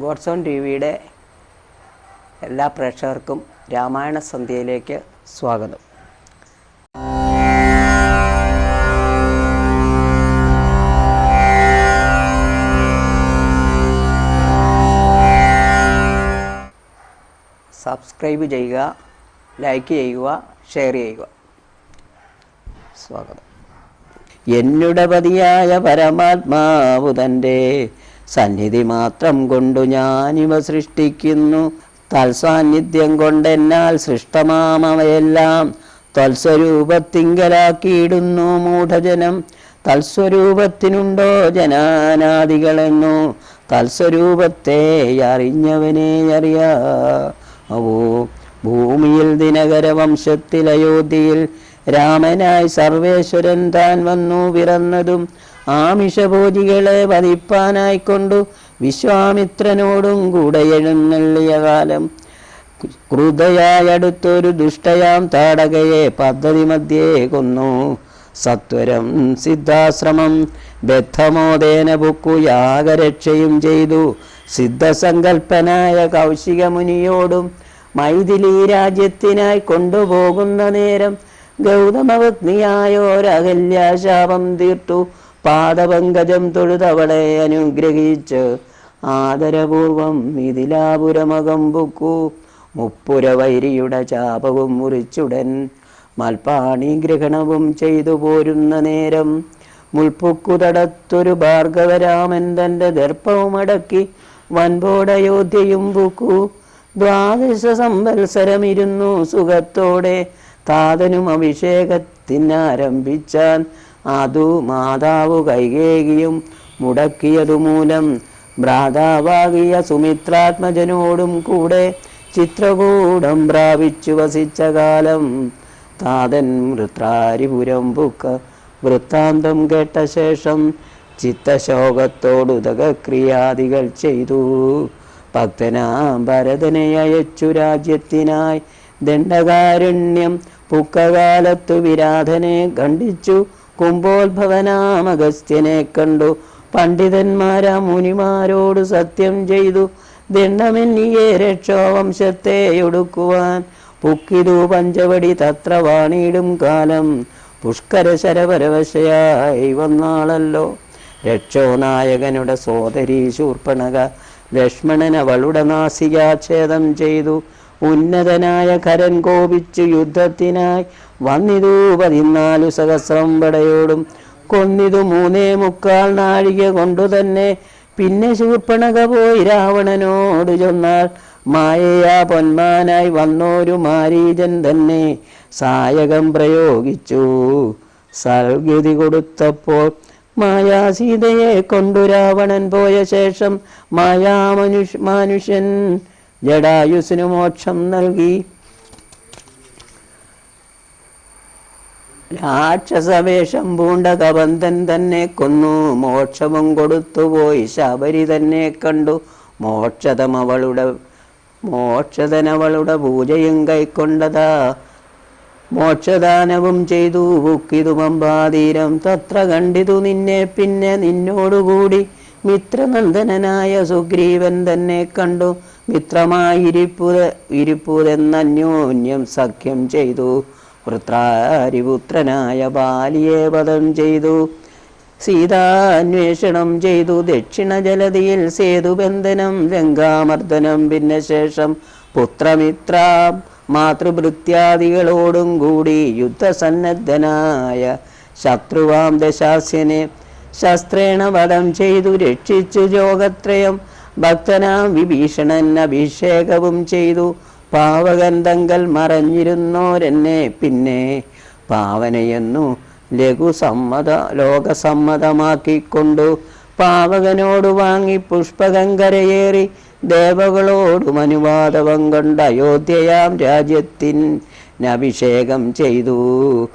God's own T വിയുടെ എല്ലാ പ്രേക്ഷകർക്കും രാമായണ സന്ധ്യയിലേക്ക് സ്വാഗതം. സബ്സ്ക്രൈബ് ചെയ്യുക ലൈക്ക് ചെയ്യുക ഷെയർ ചെയ്യുക. സ്വാഗതം. എന്നുടപതിയായ പരമാത്മാവുതന്റെ പരമാത്മാവു തന്റെ സന്നിധി മാത്രം കൊണ്ടു ഞാനിവ സൃഷ്ടിക്കുന്നു. തൽസാന്നിധ്യം കൊണ്ടെന്നാൽ സൃഷ്ടമാമവയെല്ലാം തൽസ്വരൂപത്തിങ്കലാക്കിയിടുന്നു മൂഢജനം. തൽസ്വരൂപത്തിനുണ്ടോ ജനാനാദികളെന്നു? തൽസ്വരൂപത്തെ അറിഞ്ഞവനെ അറിയാവോ ഭൂമിയിൽ ദിനകര വംശത്തിൽ അയോധ്യയിൽ രാമനായി സർവേശ്വരൻ താൻ വന്നു പിറന്നതും ആമിഷഭോജികളെ വധിപ്പാനായിക്കൊണ്ടു വിശ്വാമിത്രനോടും കൂടെ എഴുന്നള്ളിയ കാലം ക്രുതയായടുത്തൊരു ദുഷ്ടയാം താടകയെ പദ്ധതി മധ്യേ കൊന്നു. സത്വരം സിദ്ധാശ്രമം ബദ്ധമോദേന ബുക്കു യാഗരക്ഷയും ചെയ്തു. സിദ്ധസങ്കൽപ്പനായ കൗശികമുനിയോടും മൈഥിലി രാജ്യത്തിനായി കൊണ്ടുപോകുന്ന നേരം ഗൗതമപത്നിയായോരകല്യാശാപം തീർത്തു. പാദപങ്കജം തൊഴുതവളെ അനുഗ്രഹിച്ച് ആദരപൂർവം മിഥിലാപുരമകം പൊക്കു മുപ്പുര വൈരിയുടെ ചാപവും മുറിച്ചുടൻ മൽപ്പാണി ഗ്രഹണവും ചെയ്തു പോരുന്ന നേരം മുൾപ്പുക്കുതടത്തൊരു ഭാർഗവരാമൻ തന്റെ ദർപ്പവും അടക്കി വൻപോടയോധ്യയും പുക്കു. ദ്വാദശ സംവത്സരമിരുന്നു സുഖത്തോടെ താതനും അഭിഷേകത്തിനാരംഭിച്ചാൻ അതു മാതാവ് കൈകേകിയും മുടക്കിയതുമൂലം ഭ്രാതാവാകിയ സുമിത്രാത്മജനോടും കൂടെ ചിത്രകൂടം പ്രാപിച്ചു വസിച്ച കാലം. താതൻ വൃത്രാരിപുരം പുക്ക വൃത്താന്തം കേട്ട ശേഷം ചിത്തശോകത്തോടുതകക്രിയാദികൾ ചെയ്തു. ഭക്തനാം ഭരതനെ അയച്ചു രാജ്യത്തിനായി ദണ്ഡകാരുണ്യം പുക്കകാലത്തു വിരാധനെ ഖണ്ഡിച്ചു. കുംഭോത്ഭവനാം അഗസ്ത്യനെ കണ്ടു. പണ്ഡിതന്മാരാ മുനിമാരോട് സത്യം ചെയ്തു. ദണ്ഡമെന്നിയെ രക്ഷോവംശത്തെ ഒടുക്കുവാൻ പുക്കിതു പഞ്ചവടി തത്ര വാണിയിടും കാലം. പുഷ്കര ശരപരവശയായി വന്നാളല്ലോ. രക്ഷോ നായകനുടെ സോദരി ശൂർപ്പണക ലക്ഷ്മണൻ അവളുടെ നാസികാച്ഛേദം ചെയ്തു. ഉന്നതനായ കരൻ കോപിച്ചു യുദ്ധത്തിനായി വന്നിതു പതിനാലു സഹസ്രം പടയോടും. കൊന്നിതു മൂന്നേ മുക്കാൽ നാഴിക കൊണ്ടു തന്നെ പിന്നെ ശൂർപ്പണക പോയി രാവണനോട് ചൊന്നാൽ മായയാ പൊന്മാനായി വന്നോരു മാരീജൻ തന്നെ സായകം പ്രയോഗിച്ചു. സൽഗതി കൊടുത്തപ്പോൾ മായാസീതയെ കൊണ്ടു രാവണൻ പോയ ശേഷം മായാമനുഷ് മനുഷ്യൻ ജഡായുസിനു മോക്ഷം നൽകി. രാക്ഷസവേഷം പൂണ്ട കബന്ധൻ തന്നെ കൊന്നു. മോക്ഷവും കൊടുത്തുപോയി. ശബരി തന്നെ കണ്ടു. മോക്ഷതം അവളുടെ മോക്ഷതനവളുടെ പൂജയും കൈക്കൊണ്ടതാ. മോക്ഷദാനവും ചെയ്തു. ബുക്കിതു പമ്പാതീരം തത്ര കണ്ടിതു. നിന്നെ പിന്നെ നിന്നോടുകൂടി മിത്രനന്ദനായ സുഗ്രീവൻ തന്നെ കണ്ടു. മിത്രമായിരിപ്പുത ഇരിപ്പുതെന്നന്യോന്യം സഖ്യം ചെയ്തു. വൃത്രാരിപുത്രനായ ബാലിയെ വധം ചെയ്തു. സീതാന്വേഷണം ചെയ്തു. ദക്ഷിണ ജലതിയിൽ സേതുബന്ധനം ലങ്കാമർദ്ദനം പിന്നെ ശേഷം പുത്രമിത്ര മാതൃഭൃത്യാദികളോടും കൂടി യുദ്ധസന്നദ്ധനായ ശത്രുവാം ദശാസ്യനെ ശസ്ത്രേണ വധം ചെയ്തു രക്ഷിച്ചു ജോഗത്രയം ഭക്തനാം വിഭീഷണൻ അഭിഷേകവും ചെയ്തു. പാവകന്തങ്കൽ മറഞ്ഞിരുന്നോരെന്നെ പിന്നെ പാവനയെന്നു ലഘുസമ്മത ലോകസമ്മതമാക്കിക്കൊണ്ടു. പാവകനോട് വാങ്ങി പുഷ്പകങ്കരയേറി ദേവകളോടും അനുവാദവം കൊണ്ട് അയോധ്യയാം രാജ്യത്തിൻ അഭിഷേകം ചെയ്തു.